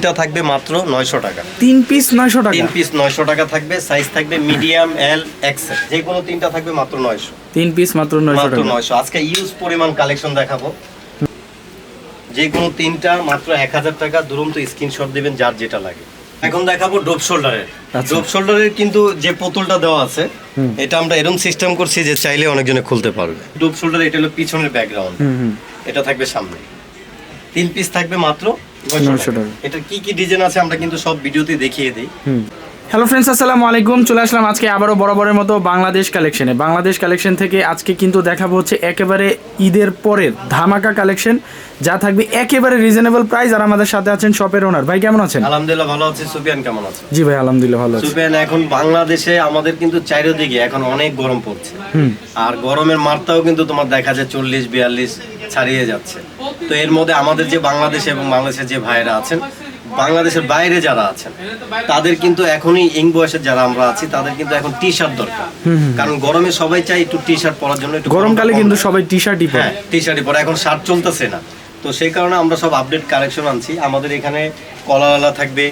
এটা থাকবে মাত্র নয়শো টাকা। তিন পিস নয়শো টাকা? তিন পিস নয়শো টাকা থাকবে সাইজ থাকবে মিডিয়াম এল এক্সেল যে কোনো তিনটা থাকবে মাত্র নয়শো। তিন পিস মাত্র নয়শো মাত্র টাকা। নয়শো। আজকে ইউজ পরিমাণ কালেকশন দেখাবো। যে কোনো তিনটা মাত্র এক হাজার টাকা দুরন্ত স্ক্রিনশট দিবেন যার যেটা লাগে। এখন দেখাবো ডোপ শোল্ডারের আচ্ছা। ডোপ শোল্ডারের কিন্তু যে পুতুলটা দেওয়া আছে এটা আমরা এরকম সিস্টেম করছি যে চাইলে অনেকজনে খুলতে পারবে। ডোপ শোল্ডার এটা হলো পিছনের ব্যাকগ্রাউন্ড এটা থাকবে সামনে। তিন পিস থাকবে মাত্র 900 নয়শো টাকা। এটা কি কি ডিজাইন আছে আমরা কিন্তু সব ভিডিওতে দেখিয়ে দিই। হুম। হ্যালো ফ্রেন্ডস আসসালামু আলাইকুম। চলে আসলাম আজকে আবারও বরাবরের মতো বাংলাদেশ কালেকশনে বাংলাদেশ কালেকশন থেকে আজকে কিন্তু দেখাবো হচ্ছে একেবারে ঈদের পরের ধামাকা কালেকশন যা থাকবে একেবারে রিজনেবল প্রাইস আর আমাদের সাথে আছেন শপের ওনার ভাই কেমন আছেন? আলহামদুলিল্লাহ ভালো আছে। সুফিয়ান কেমন আছে জি ভাই আলহামদুলিল্লাহ ভালো আছি। সুফিয়ান এখন বাংলাদেশে আমাদের কিন্তু চারিদিকে এখন অনেক গরম পড়ছে। আর গরমের মাত্রাও কিন্তু তোমার দেখা যায় চল্লিশ বিয়াল্লিশ ছাড়িয়ে যাচ্ছে। তো এর মধ্যে আমাদের যে বাংলাদেশে এবং বাংলাদেশের যে ভাইরা আছেন বাংলাদেশের বাইরে যারা আছেন তাদের কিন্তু এখনই ইং বয়সের যারা আমরা আছি তাদের কিন্তু এখন টি শার্ট দরকার কারণ গরমে সবাই চাই একটু টি শার্ট পরার জন্য একটু গরমকালে কিন্তু সবাই টি শার্টই পরে। হ্যাঁ টি শার্টই পরে। এখন শার্ট চলতেছে না। তো সেই কারণে আমরা সব আপডেট কালেকশন আনছি। আমাদের এখানে কলাওয়ালা থাকবে।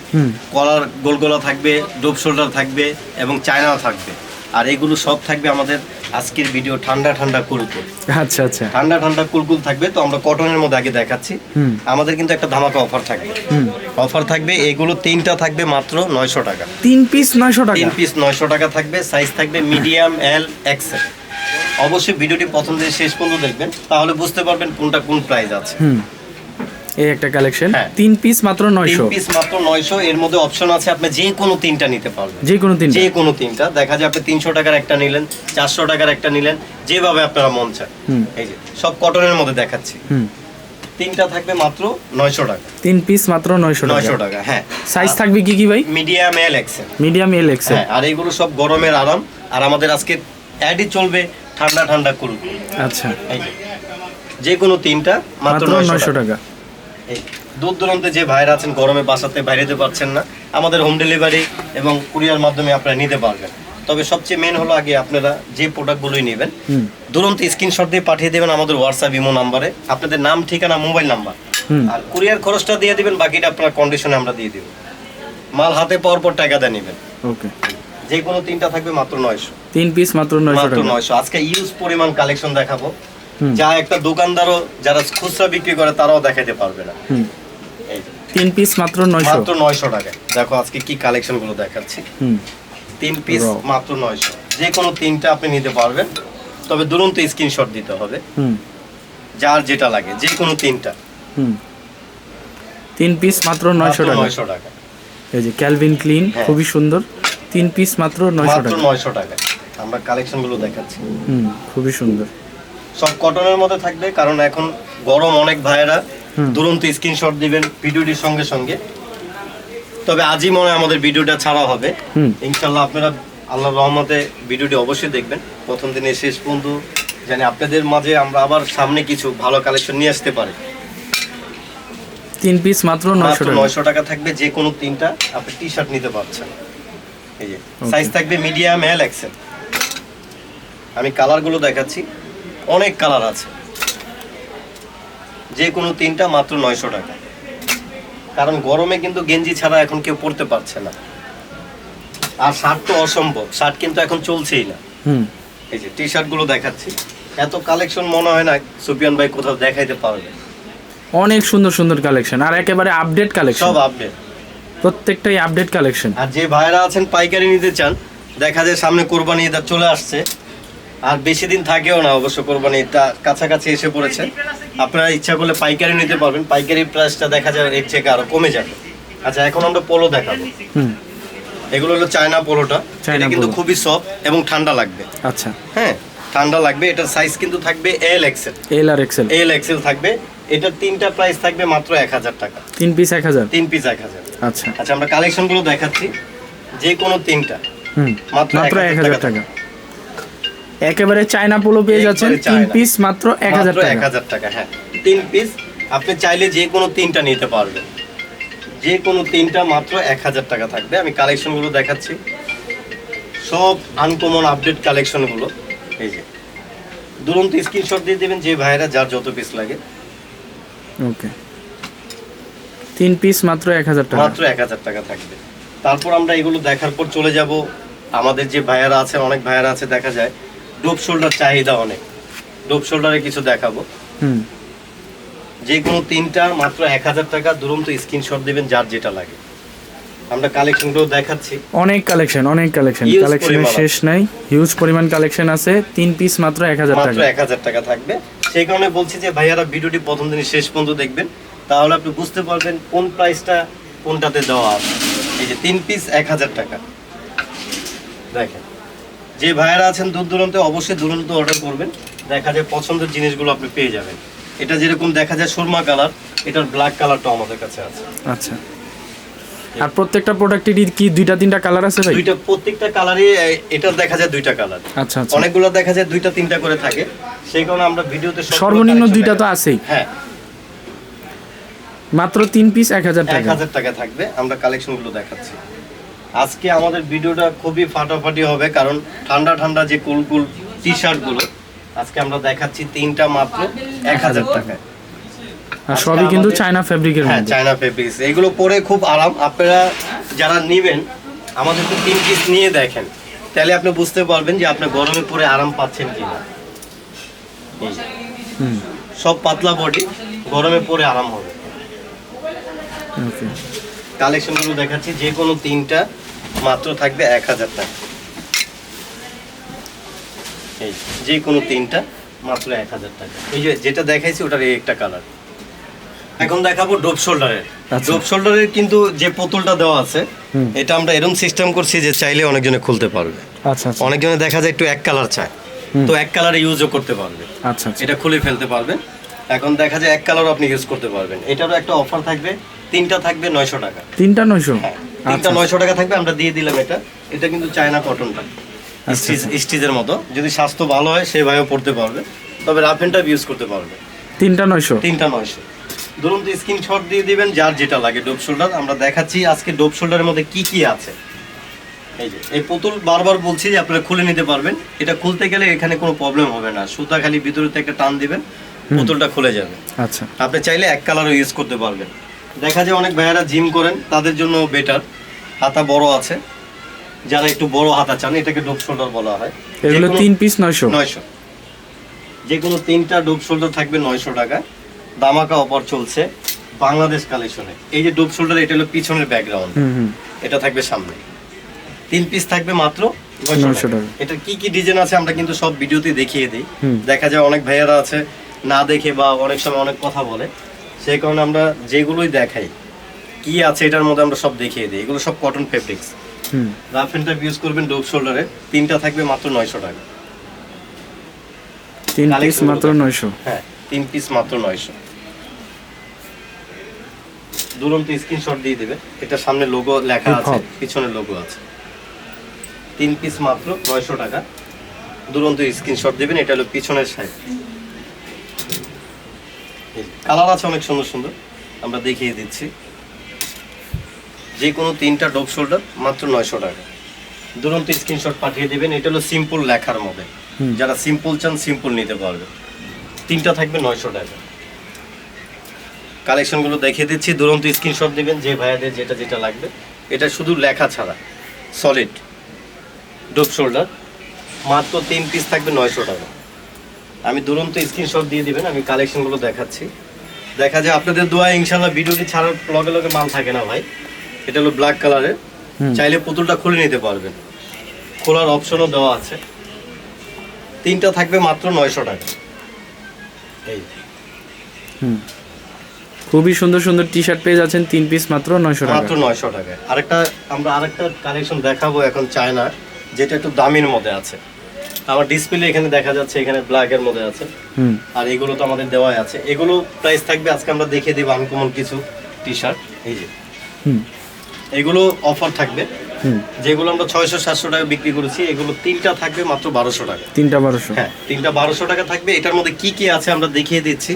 কলার গোলগোলা থাকবে ডোপ শোল্ডার থাকবে এবং চায়না থাকবে। আর এগুলো সব থাকবে আমাদের আজকের ভিডিও ঠান্ডা ঠান্ডা কুলকুল। আচ্ছা আচ্ছা। ঠান্ডা ঠান্ডা কুলকুল থাকবে তো আমরা কটনের মধ্যে আগে দেখাচ্ছি। আমাদের কিন্তু একটা ধামাকা অফার থাকবে। অফার থাকবে এগুলো তিনটা থাকবে মাত্র নয়শো টাকা। তিন পিস নয়শো টাকা? তিন পিস নয়শো টাকা থাকবে সাইজ থাকবে মিডিয়াম এল এক্সেল অবশ্যই ভিডিওটি প্রথম থেকে শেষ পর্যন্ত দেখবেন তাহলে বুঝতে পারবেন কোনটা কোন প্রাইস আছে। এই একটা কালেকশন হ্যাঁ। তিন পিস মাত্র তিন নয়শো। পিস মাত্র নয়শো। এর মধ্যে অপশন আছে আপনি যে কোনো তিনটা নিতে পারবেন। যে কোনো তিন যে কোনো তিনটা। দেখা যায় আপনি তিনশো টাকার একটা নিলেন চারশো টাকার একটা নিলেন যেভাবে আপনারা মন চায় এই যে সব কটনের মধ্যে দেখাচ্ছি। তিনটা থাকবে মাত্র নয়শো টাকা। তিন পিস মাত্র নয়শো নয়শো টাকা টাকা হ্যাঁ সাইজ থাকবে কি কি ভাই? Medium L XL medium L XL হ্যাঁ আর এইগুলো সব গরমের আরাম। আর আমাদের আজকে অ্যাডই চলবে ঠান্ডা ঠান্ডা কুল আচ্ছা। এই যে কোনো তিনটা মাত্র মাত্র নয়শো নয়শো টাকা। টাকা। এই দূর দূরান্তে যে ভাইরা আছেন গরমে বাসাতে বাইরে যেতে পারছেন না আমাদের হোম ডেলিভারি এবং কুরিয়ার মাধ্যমে আপনারা নিতে পারবেন। তবে সবচেয়ে মেন হলো আগে আপনারা যে প্রোডাক্টগুলোই নেবেন দুরন্ত স্ক্রিনশট দিয়ে পাঠিয়ে দেবেন আমাদের হোয়াটসঅ্যাপ ইমো নাম্বারে আপনাদের নাম ঠিকানা মোবাইল নাম্বার আর কুরিয়ার খরচটা দিয়ে দিবেন বাকিটা আপনার কন্ডিশনে আমরা দিয়ে দিব। মাল হাতে পাওয়ার পর টাকা দিয়ে নেবেন। ওকে। যে কোনো তিনটা থাকবে মাত্র নয়শো। তিন পিস মাত্র নয়শো মাত্র নয়শো। আজকে ইউজ পরিমাণ কালেকশন দেখাবো। যা একটা দোকানদারও যারা খুচরা বিক্রি করে তারাও দেখাতে পারবে না। তিন পিস মাত্র নয়শো। মাত্র নয়শো টাকা। দেখো আজকে কি কালেকশনগুলো দেখাচ্ছি তিন পিস মাত্র নয়শো। যে কোনো তিনটা আপনি নিতে পারবেন। তবে দুরন্ত স্ক্রিনশট দিতে হবে। যার যেটা লাগে যে কোনো তিনটা। হুম। তিন পিস মাত্র নয়শো টাকা। নয়শো টাকা। এই যে ক্যালভিন ক্লিন। খুবই সুন্দর। তিন পিস মাত্র নয়শো টাকা। নয়শো টাকা। আমরা কালেকশনগুলো দেখাচ্ছি। হুম খুবই সুন্দর। সব কটনের মধ্যে থাকবে কারণ এখন গরম অনেক ভাইয়েরা। দুরন্ত স্ক্রিনশট দিবেন ভিডিওটির সঙ্গে সঙ্গে। তবে আজই মনে আমাদের ভিডিওটা ছাড়া হবে। ইনশাল্লাহ আপনারা আল্লাহর রহমতে ভিডিওটি অবশ্যই দেখবেন। প্রথম দিনে শেষ পর্যন্ত জানি আপনাদের মাঝে আমরা আবার সামনে কিছু ভালো কালেকশন নিয়ে আসতে পারি। তিন পিস মাত্র নয়শো নয়শো টাকা থাকবে যে কোনো তিনটা আপনি টি শার্ট নিতে পারছেন। এই যে সাইজ থাকবে মিডিয়াম এল এক্সেল আমি কালারগুলো দেখাচ্ছি। অনেক কালার আছে। যে কোনো তিনটা মাত্র নয়শো টাকা। কারণ গরমে কিন্তু গেঞ্জি ছাড়া এখন কেউ পরতে পারছে না। আর শার্ট তো অসম্ভব শার্ট কিন্তু এখন চলছেই না। হুম। এই যে টি শার্টগুলো দেখাচ্ছি। এত কালেকশন মনে হয় না সুপিয়ান ভাই কোথাও দেখাইতে পারবে। অনেক সুন্দর সুন্দর কালেকশন আর একেবারে আপডেট কালেকশন সব আপডেট প্রত্যেকটাই আপডেট কালেকশন আর যে ভাইরা আছেন পাইকারি নিতে চান দেখা যায় সামনে কোরবানি ঈদ চলে আসছে। আর বেশি দিন থাকেও না অবশ্য কোরবানি কাছাকাছি এসে পড়েছে। আপনারা ইচ্ছা করলে পাইকারি নিতে পারবেন। পাইকারি প্রাইসটা দেখা যায় এর থেকে আরও কমে যাবে। আচ্ছা এখন আমরা পোলো দেখাবো। এগুলো হলো চায়না পোলোটা। এটা কিন্তু খুবই সফট এবং ঠান্ডা লাগবে। আচ্ছা। হ্যাঁ ঠান্ডা লাগবে। এটার সাইজ কিন্তু থাকবে এল এক্সেল এল আর এক্সেল এল এক্সেল থাকবে। এটার তিনটা প্রাইস থাকবে মাত্র এক হাজার টাকা। তিন পিস এক হাজার? তিন পিস এক হাজার। আচ্ছা। আচ্ছা আমরা কালেকশনগুলো দেখাচ্ছি। যে কোনো তিনটা। হুম। মাত্র এক 1000 হাজার টাকা। টাকা একেবারে চায়না পোলো পেয়ে যাচ্ছেন। তিন পিস মাত্র এক হাজার মাত্র এক টাকা হাজার টাকা হ্যাঁ। তিন পিস আপনি চাইলে যে কোনো তিনটা নিতে পারবেন। যে কোনো তিনটা মাত্র এক হাজার টাকা থাকবে। আমি কালেকশনগুলো দেখাচ্ছি। সব আনকমন আপডেট কালেকশনগুলো। এই যে। দুরন্ত স্ক্রিনশট দিয়ে দেবেন যে ভাইরা যার যত পিস লাগে। ওকে। তিন পিস মাত্র এক হাজার টাকা। মাত্র এক হাজার টাকা থাকবে। তারপর আমরা এগুলো দেখার পর চলে যাব। আমাদের যে ভাইয়ারা আছে অনেক ভাইয়ারা আছে দেখা যায়। ডোপ শোল্ডার চাহিদা অনেক। ডোপ শোল্ডারে কিছু দেখাবো। হুম। যে কোনো তিনটা মাত্র এক হাজার টাকা দুরন্ত স্ক্রিনশট দেবেন যার যেটা লাগে। আমরা কালেকশনগুলো দেখাচ্ছি। অনেক কালেকশন অনেক কালেকশন। কালেকশনের শেষ নাই। হিউজ পরিমাণ কালেকশন আছে। তিন পিস মাত্র এক হাজার টাকা। এক হাজার টাকা থাকবে। সেই কারণে বলছি যে ভাইয়ারা ভিডিওটি প্রথম দিন শেষ পর্যন্ত দেখবেন। তাহলে আপনি বুঝতে পারবেন কোন প্রাইসটা কোনটাতে দেওয়া আছে। এই যে তিন পিস এক হাজার টাকা। দেখেন। যে ভাইয়ারা আছেন দূর দূরান্তে অবশ্যই দূরান্ত অর্ডার করবেন। দেখা যায় পছন্দের জিনিসগুলো আপনি পেয়ে যাবেন। এটা যেরকম দেখা যায় সুরমা কালার এটার ব্ল্যাক কালারটা আমাদের কাছে আছে। আচ্ছা। আর প্রত্যেকটা প্রোডাক্টেরই কি দুইটা তিনটা কালার আছে ভাই? দুইটা প্রত্যেকটা কালারই এটার দেখা যায় দুইটা কালার। আচ্ছা আচ্ছা। অনেকগুলো দেখা যায় দুইটা তিনটা করে থাকে। সেই কারণে আমরা ভিডিওতে সর্বনিম্ন দুইটা তো আছেই। হ্যাঁ। মাত্র তিন পিস এক হাজার এক টাকা হাজার টাকা থাকবে। আমরা কালেকশনগুলো দেখাচ্ছি। আজকে আমাদের ভিডিওটা খুবই ফাটাফাটি হবে কারণ ঠান্ডা ঠান্ডা যে কুল কুল টি শার্টগুলো আজকে আমরা দেখাচ্ছি তিনটা মাত্র এক হাজার টাকায়। আর সবই কিন্তু চায়না ফেব্রিকের হ্যাঁ চায়না ফেব্রিক্স এগুলো পরে খুব আরাম। আপনারা যারা নিবেন আমাদেরকে তিন পিস নিয়ে দেখেন। তাহলে আপনি বুঝতে পারবেন যে আপনি গরমে পরে আরাম পাচ্ছেন যে, হুম। সব পাতলা বডি গরমে পরে আরাম হবে। ওকে কালেকশনগুলো দেখাচ্ছি যে কোনো তিনটা মাত্র থাকবে এক হাজার টাকা। এই যে কোনো তিনটা মাত্র এক হাজার টাকা। এই যে যেটা দেখাইছি ওটার এই একটা কালার। এখন দেখাবো ডোপ শোল্ডারের। আচ্ছা। ডোপ শোল্ডারের কিন্তু যে পুতুলটা দেওয়া আছে এটা আমরা এরকম সিস্টেম করছি যে চাইলে অনেকজনে খুলতে পারবে। আচ্ছা আচ্ছা। অনেকজনে দেখা যায় একটু এক কালার চায় তো এক কালার ইউজও করতে পারবে। আচ্ছা আচ্ছা। এটা খুলে ফেলতে পারবেন। এখন দেখা যায় এক কালার আপনি ইউজ করতে পারবেন। এটারও একটা অফার থাকবে তিনটা থাকবে নয়শো টাকা। তিনটা নয়শো? হ্যাঁ, তিনটা আচ্ছা। নয়শো টাকা থাকবে আমরা দিয়ে দিলাম এটা। এটা কিন্তু চায়না কটনটা আচ্ছা। স্টিচের মতো। যদি স্বাস্থ্য ভালো হয় সে ভাইও পড়তে পারবে। তবে রাফ এন্ড ইউজ করতে পারবে। তিনটা নয়শো? তিনটা নয়শো। ধরুন তো স্ক্রিনশট দিয়ে দিবেন যার যেটা লাগে ডোপ শোল্ডার আমরা দেখাচ্ছি আজকে ডোপ শোল্ডারের মধ্যে কি কি আছে। এই যে এই পুতুল বারবার বলছি যে আপনারা খুলে নিতে পারবেন। এটা খুলতে গেলে এখানে কোনো প্রবলেম হবে না। সুতা খালি ভিতরে থেকে টান দিবেন। পুতুলটা খুলে যাবে। আচ্ছা। আপনি চাইলে এক কালারও ইউজ করতে পারবেন। দেখা যায় অনেক ভাইয়ারা জিম করেন তাদের জন্য বেটার হাতা বড় আছে। যারা একটু বড় হাতা চান এটাকে ডোপ শোল্ডার বলা হয়। এগুলো তিন পিস নয়শো। নয়শো। যে কোনো তিনটা ডোপ শোল্ডার থাকবে নয়শো টাকা দামাকা অফার চলছে বাংলাদেশ কালেকশনে এই যে ডোপ শোল্ডার এটা হলো পিছনের ব্যাকগ্রাউন্ড এটা থাকবে সামনে। তিন পিস থাকবে মাত্র নয়শো। টাকা। এটা কি কি ডিজাইন আছে আমরা কিন্তু সব ভিডিওতে দেখিয়ে দিই। দেখা যায় অনেক ভাইয়ারা আছে না দেখে বা অনেক সময় অনেক কথা বলে সেই কারণে আমরা যেগুলোই দেখাই কি আছে এটার মধ্যে আমরা সব দেখিয়ে দিই। এগুলো সব cotton fabrics rough and type use করবেন ডোপ শোল্ডারে তিনটা থাকবে মাত্র নয়শো টাকা। তিন পিস মাত্র নয়শো। হ্যাঁ তিন পিস মাত্র নয়শো। দুরন্ত স্ক্রিনশট দিয়ে দেবে। এটা সামনে লোগো লেখা আছে. পিছনে লোগো আছে। তিন পিস মাত্র নয়শো টাকা। দুরন্ত স্ক্রিনশট দেবেন এটা হলো পিছনের সাইড কালার আছে অনেক সুন্দর সুন্দর। আমরা দেখিয়ে দিচ্ছি। যে কোনো তিনটা ডোপ শোল্ডার মাত্র নয়শো টাকা। দুরন্ত স্ক্রিনশট পাঠিয়ে দেবেন। এটা হলো সিম্পল লেখার মধ্যে যারা সিম্পল চান সিম্পল নিতে পারবে। তিনটা থাকবে নয়শো টাকা। কালেকশনগুলো দেখিয়ে দিচ্ছি। দুরন্ত স্ক্রিনশট দেবেন যে ভাইয়াদের যেটা যেটা লাগবে। এটা শুধু লেখা ছাড়া। Solid drop shoulder. মাত্র তিন পিস থাকবে নয়শো টাকা। আমি দুরন্ত স্ক্রিনশট দিয়ে দেবেন। আমি কালেকশনগুলো দেখাচ্ছি। দেখা যায় আপনাদের দোয়া ইনশাল্লাহ ভিডিওটি ছাড়ার লগে লগে মাল থাকে না ভাই। এটা হলো ব্ল্যাক কালারের চাইলে পুতুলটা খুলে নিতে পারবেন। খোলার অপশনও দেওয়া আছে। তিনটা থাকবে মাত্র নয়শো টাকা। এই। খুবই সুন্দর সুন্দর টি শার্ট পেয়ে যাচ্ছেন তিন পিস মাত্র নয়শো টাকা। মাত্র নয়শো টাকায়। আরেকটা আমরা আরেকটা কালেকশন দেখাবো এখন চায়না যেটা একটু দামির মধ্যে আছে। আমার ডিসপ্লে এখানে দেখা যাচ্ছে এখানে ব্ল্যাক এর মধ্যে আছে। আর এগুলো তো আমাদের দেওয়াই আছে। এগুলো প্রাইস থাকবে আজকে আমরা দেখিয়ে দিব আনকমন কিছু টি শার্ট এই যে। হুম। এগুলো অফার থাকবে। যেগুলো আমরা ছয়শো সাতশো টাকা বিক্রি করেছি এগুলো তিনটা থাকবে মাত্র বারোশো টাকা। তিনটা বারোশো। হ্যাঁ তিনটা বারোশো টাকা থাকবে। এটার মধ্যে কি কি আছে আমরা দেখিয়ে দিচ্ছি।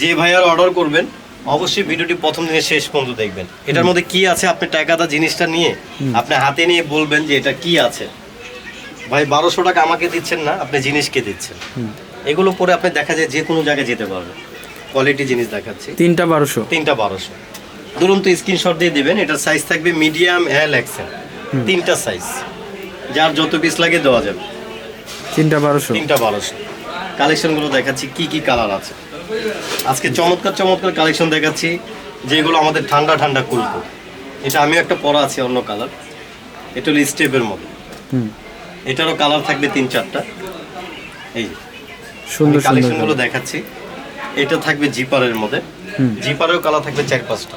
যে ভাইয়ার অর্ডার করবেন অবশ্যই ভিডিওটি প্রথম দিনে শেষ পর্যন্ত দেখবেন। এটার মধ্যে কি আছে? আপনি টাকাটা জিনিসটা নিয়ে আপনি হাতে নিয়ে বলবেন যে এটা কি আছে। ভাই বারোশো টাকা আমাকে দিচ্ছেন না আপনি জিনিসকে দিচ্ছেন। এগুলো পরে আপনি দেখা যায় যে কোনো জায়গায় যেতে পারবেন। কোয়ালিটি জিনিস দেখাচ্ছি। তিনটা বারোশো। তিনটা বারোশো। দুরন্ত স্ক্রিনশট দিয়ে দিবেন এটার সাইজ থাকবে মিডিয়াম এল এক্সেল তিনটা সাইজ যার যত পিস লাগে দেওয়া যাবে। তিনটা বারোশো। তিনটা বারোশো। কালেকশনগুলো দেখাচ্ছি কি কি কালার আছে। আজকে চমৎকার চমৎকার কালেকশন দেখাচ্ছি যেগুলো আমাদের ঠান্ডা ঠান্ডা কুলকো এটা আমিও একটা পরা আছে অন্য কালার এটা হলো স্টেপের মতো। হুম। এটারও কালার থাকবে তিন চারটা। এই সুন্দর কালেকশনগুলো দেখাচ্ছি। এটা থাকবে জিপারের মধ্যে। জিপারেও কালার থাকবে চার পাঁচটা।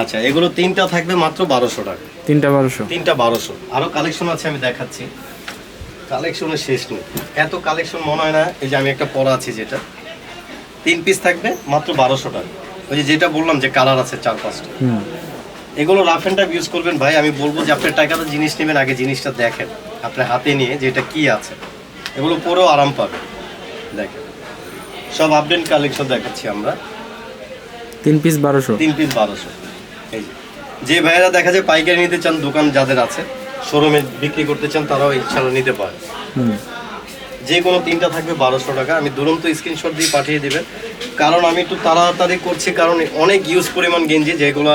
আচ্ছা এগুলো তিনটা থাকবে মাত্র বারোশো টাকা। তিনটা বারোশো। তিনটা বারোশো। আরও কালেকশন আছে আমি দেখাচ্ছি। কালেকশনের শেষ নেই। এত কালেকশন মনে হয় না এই যে আমি একটা পরা আছি যেটা। তিন পিস থাকবে মাত্র বারোশো টাকা। ওই যে যেটা বললাম যে কালার আছে চার পাঁচটা। এগুলো রাফ অ্যান্ড টাইপ ইউজ করবেন ভাই। আমি বলব যে আপনার টাকাতে জিনিস নেবেন আগে জিনিসটা দেখেন। আপনার হাতে নিয়ে যে এটা কি আছে এগুলো পরেও আরাম পাবে। দেখেন সব আপডেট কালেকশন দেখাচ্ছি আমরা। তিন পিস বারোশো। তিন পিস বারোশো। এই যে। ভাইয়েরা দেখা যায় পাইকারি নিতে চান দোকান যাদের আছে শোরুমে বিক্রি করতে চান তারাও ইচ্ছালো নিতে পারে যে কোনো তিনটা থাকবে বারোশো টাকা। আমি দুরন্ত স্ক্রিনশট দিয়ে পাঠিয়ে দেবেন। কারণ আমি একটু তাড়াতাড়ি করছি কারণ অনেক ইউজ পরিমাণ গেঞ্জি যেগুলো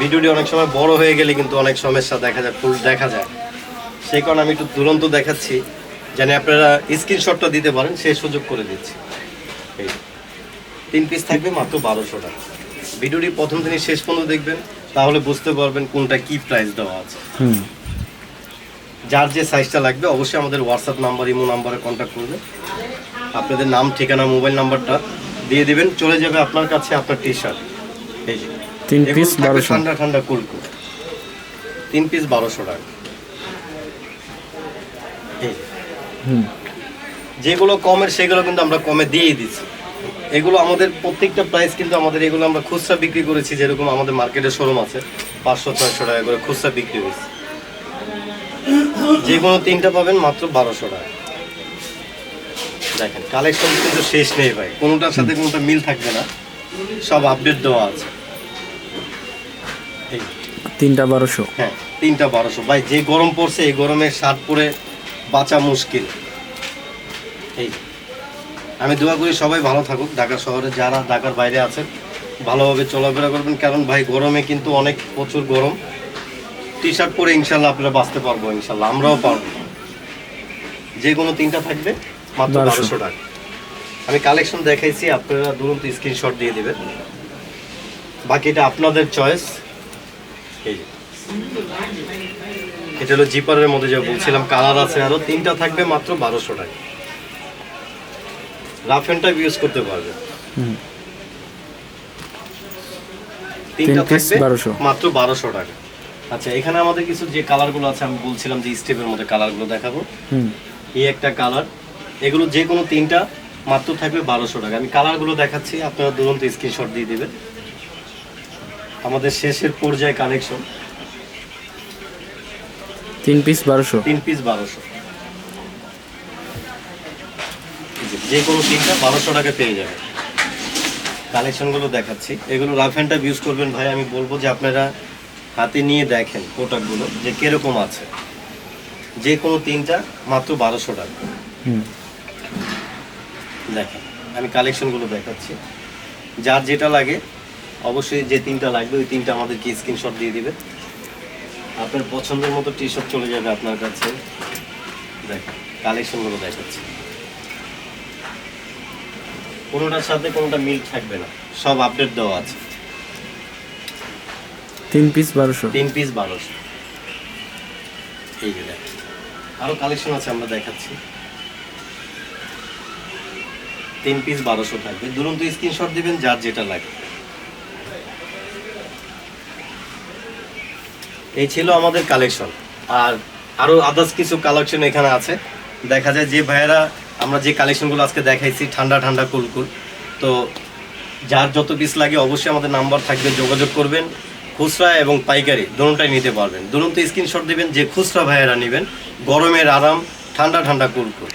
ভিডিওটি অনেক সময় বড় হয়ে গেলে কিন্তু অনেক সমস্যা দেখা যায় ফুল দেখা যায়। সেই কারণে আমি একটু দুরন্ত দেখাচ্ছি যেন আপনারা স্ক্রিনশটটা দিতে পারেন সেই সুযোগ করে দিচ্ছি। এই তিন পিস থাকবে মাত্র বারোশো টাকা। ভিডিওটি প্রথম থেকে শেষ পর্যন্ত দেখবেন তাহলে বুঝতে পারবেন কোনটা কি প্রাইস দেওয়া আছে। হুম। যার যে সাইজটা লাগবে অবশ্যই আমাদের হোয়াটসঅ্যাপ নাম্বার ইমো নাম্বারে কন্ট্যাক্ট করবে আপনাদের নাম ঠিকানা মোবাইল নাম্বারটা দিয়ে দিবেন চলে যাবে আপনার কাছে আপনার টি শার্ট এই যে তিন পিস ঠান্ডা ঠান্ডা কুলকু তিন পিস বারোশো টাকা এই যে। হুম যেগুলো কমের সেগুলো কিন্তু আমরা কমে দিয়েই দিচ্ছি। এগুলো আমাদের প্রত্যেকটা প্রাইস কিন্তু আমাদের এগুলো আমরা খুচরা বিক্রি করেছি যেরকম আমাদের মার্কেটে শোরুম আছে পাঁচশো ছয়শো টাকা করে খুচরা বিক্রি হয়েছে। যে কোনো তিনটা পাবেন মাত্র বারোশো টাকা। দেখেন কালেকশন কিন্তু শেষ নেই ভাই। কোনোটার সাথে কোনোটা মিল থাকবে না। সব আপডেট দেওয়া আছে। তিনটা বারোশো। হ্যাঁ তিনটা বারোশো। ভাই যে গরম পড়ছে এই গরমে শার্ট পরে বাঁচা মুশকিল। এই আমি দোয়া করি সবাই ভালো থাকুক ঢাকা শহরে যারা ঢাকার বাইরে আছেন ভালোভাবে চলাফেরা করবেন কারণ ভাই গরমে কিন্তু অনেক প্রচুর গরম। টি শার্ট পরে ইনশাল্লাহ আপনারা বাঁচতে পারব ইনশাল্লাহ আমরাও পারব। যে কোনো তিনটা থাকবে মাত্র বারোশো। টাকা। আমি কালেকশন দেখাইছি আপনারা দুরন্ত স্ক্রিনশট দিয়ে দিবেন। বাকিটা আপনাদের চয়েস এই যে। এটা হলো জিপারের মধ্যে যে বলছিলাম কালার আছে আরও তিনটা থাকবে মাত্র বারোশো টাকা। রাফ অ্যান্ড টাইপ ইউজ করতে পারবে। তিনটা থাকবে 1200 মাত্র বারোশো টাকা। আচ্ছা এখানে আমাদের কিছু যে কালারগুলো আছে আমি বলছিলাম যে স্টেপের মধ্যে কালারগুলো দেখাবো। হুম। এই একটা কালার। এগুলো যে কোনো তিনটা মাত্র থাকবে বারোশো টাকা। আমি কালারগুলো দেখাচ্ছি আপনারা দুরন্ত স্ক্রিনশট দিয়ে দেবেন। আমাদের শেষের পর্যায়ে কালেকশন তিন পিস বারোশো। তিন পিস বারোশো। যে কোনো তিনটা বারোশো টাকা পেয়ে যাবে। কালেকশনগুলো দেখাচ্ছি। এগুলো রাফ অ্যান্ড ইউজ করবেন ভাই আমি বলব যে আপনারা হাতে নিয়ে দেখেন প্রোডাক্টগুলো যে কীরকম আছে। যে কোনো তিনটা মাত্র বারোশো টাকা। হুম। দেখেন আমি কালেকশনগুলো দেখাচ্ছি। যার যেটা লাগে অবশ্যই যে তিনটা লাগবে ওই তিনটা আমাদেরকে স্ক্রিনশট দিয়ে দিবে। আপনার পছন্দের মতো টি শার্ট চলে যাবে আপনার কাছে। কালেকশনগুলো দেখাচ্ছি। কোনোটার সাথে কোনোটা মিল থাকবে না। সব আপডেট দেওয়া আছে। তিন পিস বারোশো। তিন পিস বারোশো। এই যে দেখেন আরও কালেকশন আছে আমরা দেখাচ্ছি। তিন পিস বারোশো থাকবে। দুরন্ত স্ক্রিনশট দিবেন যার যেটা লাগে। এই ছিল আমাদের কালেকশন আর আরও আদার্স কিছু কালেকশন এখানে আছে। দেখা যায় যে ভাইয়েরা, আমরা যে কালেকশনগুলো আজকে দেখাইছি, ঠান্ডা ঠান্ডা কুলকুল তো যার যত পিস লাগে অবশ্যই আমাদের নাম্বার থাকবে, যোগাযোগ করবেন। খুচরা এবং পাইকারি, দুটোটাই নিতে পারবেন। দুরন্ত স্ক্রিনশট দিবেন, যে খুচরা ভাইয়েরা নেবেন। গরমের আরাম, ঠান্ডা ঠান্ডা কুলকুল